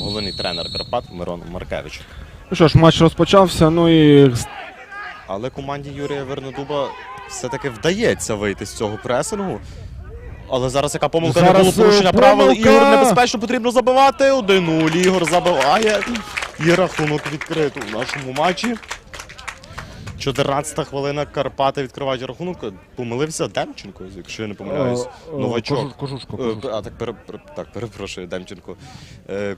головний тренер Карпат Мирон Маркевич. Ну що ж, матч розпочався. Ну і Але команді Юрія Вернодуба все-таки вдається вийти з цього пресингу. Але зараз яка помилка не було порушення е, правил. Ігор небезпечно потрібно забивати. 1-0. Ігор забиває. І рахунок відкрито у нашому матчі. 14 хвилина Карпати відкривають рахунок. Помилився Демченко, якщо я не помиляюсь. Е, е, Новачок. Кожушко, Е, Кожушко. А так, пере, так, перепрошую, Демченко.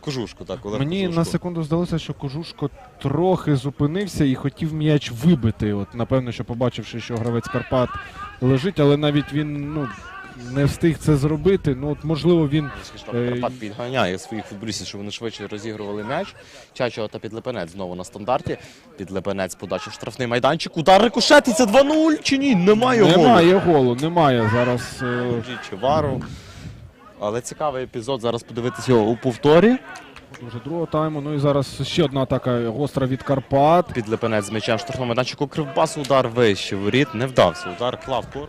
Кожушко, так, Олег Мені Кожушко. на секунду здалося, що Кожушко трохи зупинився і хотів м'яч вибити. От, напевно, що побачивши, що гравець Карпат лежить, але навіть він ну, не встиг це зробити. Ну, от, можливо, він. Е, Карпат підганяє своїх футболістів, щоб вони швидше розігрували м'яч. Чачо та Підлепенець знову на стандарті. Підлепенець подача в штрафний майданчик. Удар рикошетиться 2-0 чи ні? Немає голу. Немає голу, немає зараз. е, Вару. Але цікавий епізод. Зараз подивитися його у повторі. Вже другого тайму. Ну і зараз ще одна атака гостра від Карпат. Підлепенець з м'ячем в штрафному майданчику. Кривбас удар вище воріт. Не вдався. Удар клав кор.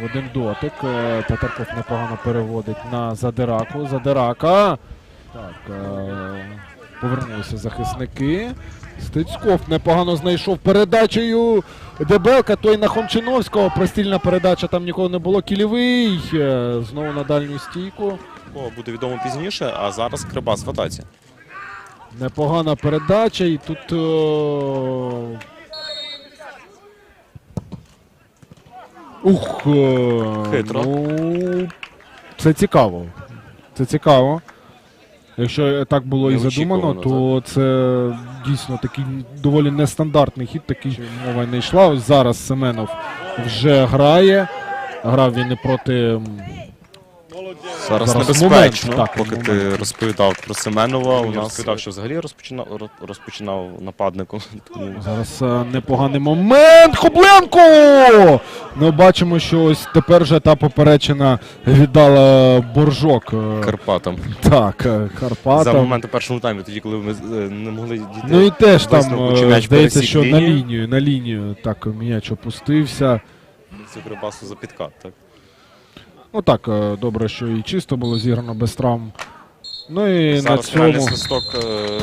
В один дотик. Е, Татарков непогано переводить на Задираку. Задирака. Так. е, Повернулися захисники. Стецьков непогано знайшов передачею. Дебелка, той на Хомчиновського. Простільна передача там нікого не було. Кілєвий. е, Знову на дальню стійку. О, буде відомо пізніше, а зараз Кривбас в атаці. Непогана передача. І тут. е, Ух. е, Хитро. Ну, це цікаво. Це цікаво. Якщо так було і задумано, то це дійсно такий доволі нестандартний хід, такий мова не йшла. Ось зараз Семенов вже грає. Грав він і проти Зараз, Зараз небезпечно, момент, так, поки ти розповідав про Семенова. У нас розповідав, що взагалі розпочинав роз- розпочинав нападником. Зараз е, непоганий момент. Хобленко! Ну, бачимо, що ось тепер же та поперечина віддала боржок. е, Карпатам. Так, е, За момент у першому таймі, тоді, коли ми е, не могли дійти. Ну і теж там висновку, чи м'яч здається, пересік що на лінію. лінію, на лінію так м'яч опустився. Цю Кривбасу за підкат, так. Ну так, е, добре, що і чисто було зіграно без травм. Ну і Зараз на фінальний цьому свисток е,